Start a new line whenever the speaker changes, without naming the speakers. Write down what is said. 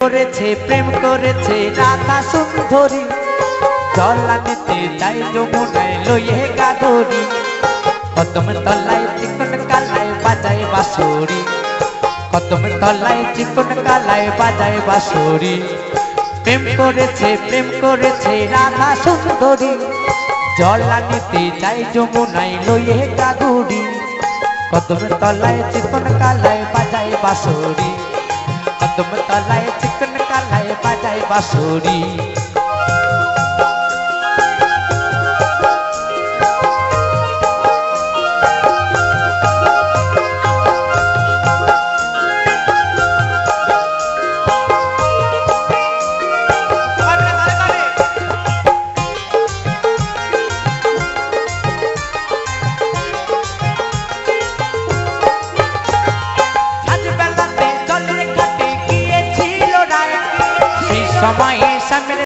করেছে, প্রেম করেছে, রাধা সুন্দরী। জলানিতে যাই যমুনায় লইয়ে গাদরি কদম তলায় চিকন কালায় বাজায় বাঁশরি। কদম তলায় চিকন কালায় বাজায় বাঁশরি। প্রেম করেছে প্রেম করেছে, রাধা সুন্দরী। জলানিতে যাই যমুনায় লইয়ে গাদরি কদম তলায় চিকন কালায় বাজায় বাঁশরি। কদম তলায় চিকন কালায় বাজায় বাঁশরি। ये सब समय